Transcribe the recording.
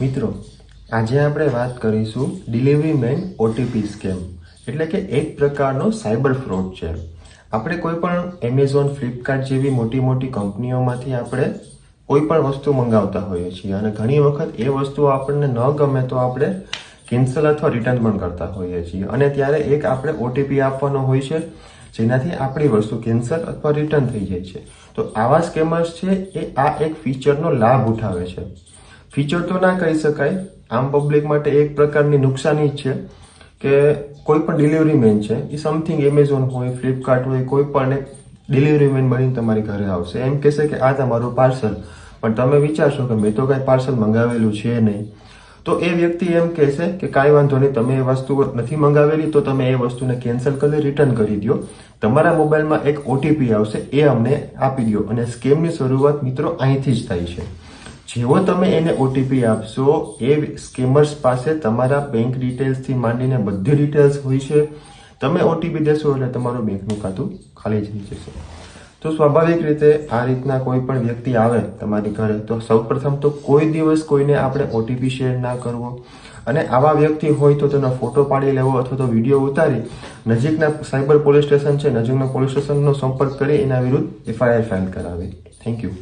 મિત્રો, આજે આપણે વાત કરીશું ડિલિવરી મેન ઓટીપી સ્કેમ એટલે કે એક પ્રકારનો સાયબર ફ્રોડ છે. આપણે કોઈ પણ એમેઝોન ફ્લિપકાર્ટ જેવી મોટી મોટી કંપનીઓમાંથી આપણે કોઈ પણ વસ્તુ મંગાવતા હોઈએ છીએ અને ઘણી વખત એ વસ્તુ આપણને ન ગમે તો આપણે કેન્સલ અથવા રિટર્ન પણ કરતા હોઈએ છીએ. અને ત્યારે એક આપણે ઓટીપી આપવાનો હોય છે, જેનાથી આપણી વસ્તુ કેન્સલ અથવા રિટર્ન થઈ જાય છે. તો આવા સ્કેમર્સ છે, એ આ એક ફીચરનો લાભ ઉઠાવે છે. ફીચર તો ના કહી શકાય. આમ પબ્લિક માટે એક પ્રકારની નુકસાની છે કે કોઈ પણ ડિલિવરી મેન છે, એ સમથિંગ એમેઝોન હોય ફ્લિપકાર્ટ હોય, કોઈ પણ ડિલિવરી મેન બનીને તમારી ઘરે આવશે. એમ કહેશે કે આ તમારું પાર્સલ પણ તમે વિચારશો કે મેં તો કાંઈ પાર્સલ મંગાવેલું છે નહીં. તો એ વ્યક્તિ એમ કહેશે કે કાંઈ વાંધો નહીં, તમે એ વસ્તુ નથી મંગાવેલી, તો તમે એ વસ્તુને કેન્સલ કરી રિટર્ન કરી દો તમારા મોબાઈલમાં એક ઓટીપી આવશે, એ અમને આપી દો અને સ્કેમની શરૂઆત મિત્રો અહીંથી જ થાય છે. જેવો તમે એને ઓટીપી આપશો, એ સ્કેમર્સ પાસે તમારા બેંક ડિટેલ્સથી માંડીને બધી ડિટેલ્સ હોય છે. તમે ઓટીપી દેશો એટલે તમારું બેંકનું ખાતું ખાલી થઈ જશે તો સ્વાભાવિક રીતે આ રીતના કોઈ પણ વ્યક્તિ આવે તમારી ઘરે, તો સૌપ્રથમ તો કોઈ દિવસ કોઈને આપણે ઓટીપી શેર ના કરવો. અને આવા વ્યક્તિ હોય તો તેનો ફોટો પાડી લેવો અથવા તો વીડિયો ઉતારી નજીકના સાયબર પોલીસ સ્ટેશન છે, નજીકના પોલીસ સ્ટેશનનો સંપર્ક કરી એના વિરુદ્ધ એફઆઈઆર ફાઇલ કરાવી. Thank you